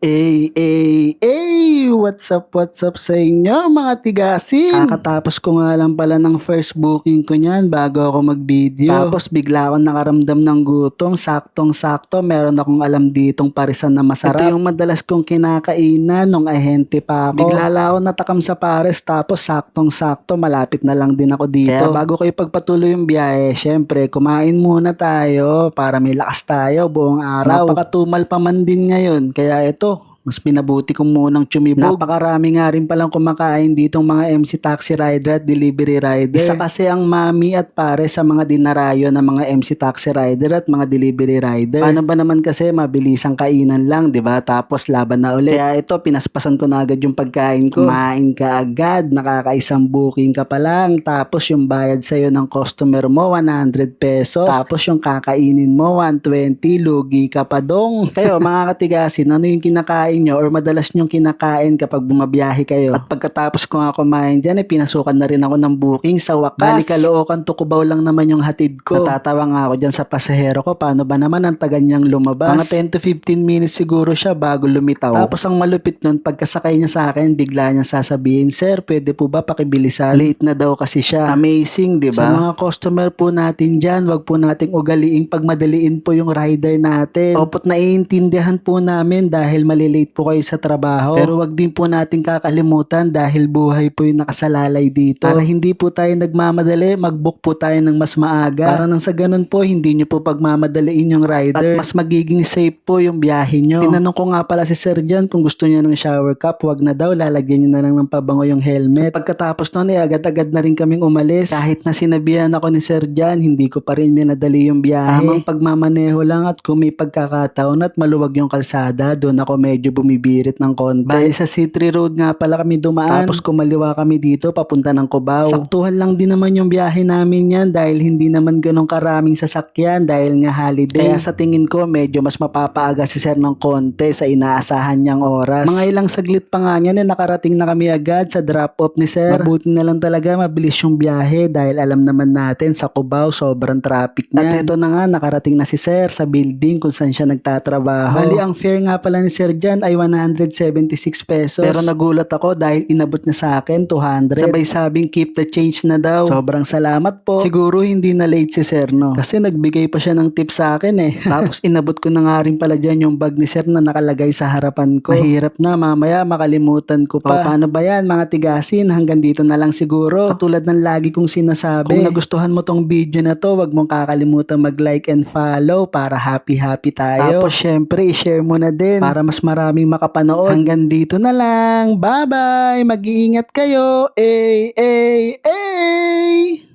Ay, ay, What's up, what's up sa inyo mga tigasin? Kakatapos ko nga lang pala ng first booking ko niyan bago ako mag-video. Tapos bigla akong nakaramdam ng gutom. Saktong-sakto, meron akong alam ditong parisan na masarap. Ito yung madalas kong kinakainan nung ahente pa ako. Bigla lang ako natakam sa pares tapos saktong-sakto, malapit na lang din ako dito. Kaya bago ko ipagpatuloy yung biyahe, syempre, kumain muna tayo para may lakas tayo buong araw. Napakatumal pa man din ngayon. Kaya ito, mas minabuti kong munang tsumibog. Napakarami nga rin palang kumakain ditong mga MC taxi rider at delivery rider. Isa kasi ang mami at pare sa mga dinarayo ng mga MC taxi rider at mga delivery rider. Paano ba naman kasi mabilisang kainan lang, di ba? Tapos laban na ulit. Kaya ito, pinaspasan ko na agad yung pagkain ko. Kumain ka agad, nakakaisang booking ka pa lang. Tapos yung bayad sa'yo ng customer mo, 100 pesos. Tapos yung kakainin mo, 120, lugi ka pa dong. Kayo, mga katigasin, ano yung kinakain nyo or madalas nyong kinakain kapag bumabiyahe kayo? At pagkatapos ko nga kumain dyan, eh, pinasukan na rin ako ng booking sa wakas. Bali kalookan, tukubaw lang naman yung hatid ko. Natatawa nga ako dyan sa pasahero ko. Paano ba naman ang taga niyang lumabas? Mga 10 to 15 minutes siguro siya bago lumitaw. Tapos ang malupit nun, pagkasakay niya sa akin, bigla niya sasabihin, Sir, pwede po ba pakibilisan? Late na daw kasi siya. Amazing, di ba? Sa mga customer po natin dyan, wag po nating ugaliing pagmadaliin po yung rider natin. Opot naiintindihan po namin dahil malilate po kayo sa trabaho. Pero wag din po natin kakalimutan dahil buhay po yung nakasalalay dito. Para hindi po tayo nagmamadali, mag-book po tayo ng mas maaga. Para nang sa ganun po, hindi nyo po pagmamadaliin yung rider. At mas magiging safe po yung biyahe nyo. Tinanong ko nga pala si Sir Jan kung gusto niya ng shower cup, wag na daw, lalagyan niya na lang ng pabango yung helmet. At pagkatapos nun, eh, agad-agad na rin kaming umalis. Kahit na sinabihan ako ni Sir Jan, hindi ko pa rin minadali yung biyahe. Tamang pagmamaneho lang at kung may pagkakataon at maluwag yung kalsada, doon ako medyo bumibirit ng konti. Bali sa C3 Road nga pala kami dumaan. Tapos kumaliwa kami dito papunta ng Cubao. Saktuhan lang din naman yung biyahe namin yan dahil hindi naman ganong karaming sasakyan dahil nga holiday. Kaya sa tingin ko medyo mas mapapaaga si Sir ng konti sa inaasahan niyang oras. Mga ilang saglit pa nga niyan eh, nakarating na kami agad sa drop-off ni Sir. Mabuti na lang talaga mabilis yung biyahe dahil alam naman natin sa Cubao sobrang traffic niya. At ito na nga nakarating na si Sir sa building kung saan siya nagtatrabaho. Bali ang fare nga pala ni Sir Jan ay 176 pesos. Pero nagulat ako dahil inabot niya sa akin 200. Sabay sabing keep the change na daw. Sobrang salamat po. Siguro hindi na late si Sir no. Kasi nagbigay pa siya ng tip sa akin eh. Tapos inabot ko na nga rin pala dyan yung bag ni Sir na nakalagay sa harapan ko. Mahirap na mamaya makalimutan ko pa. O, paano ba yan mga tigasin? Hanggang dito na lang siguro. Katulad ng lagi kong sinasabi. Kung nagustuhan mo tong video na to, wag mong kakalimutan mag-like and follow para happy-happy tayo. Tapos syempre, i-share mo na din para mas maraming makapanood. Hanggang dito na lang. Bye-bye! Mag-iingat kayo! Ay, ay, ay!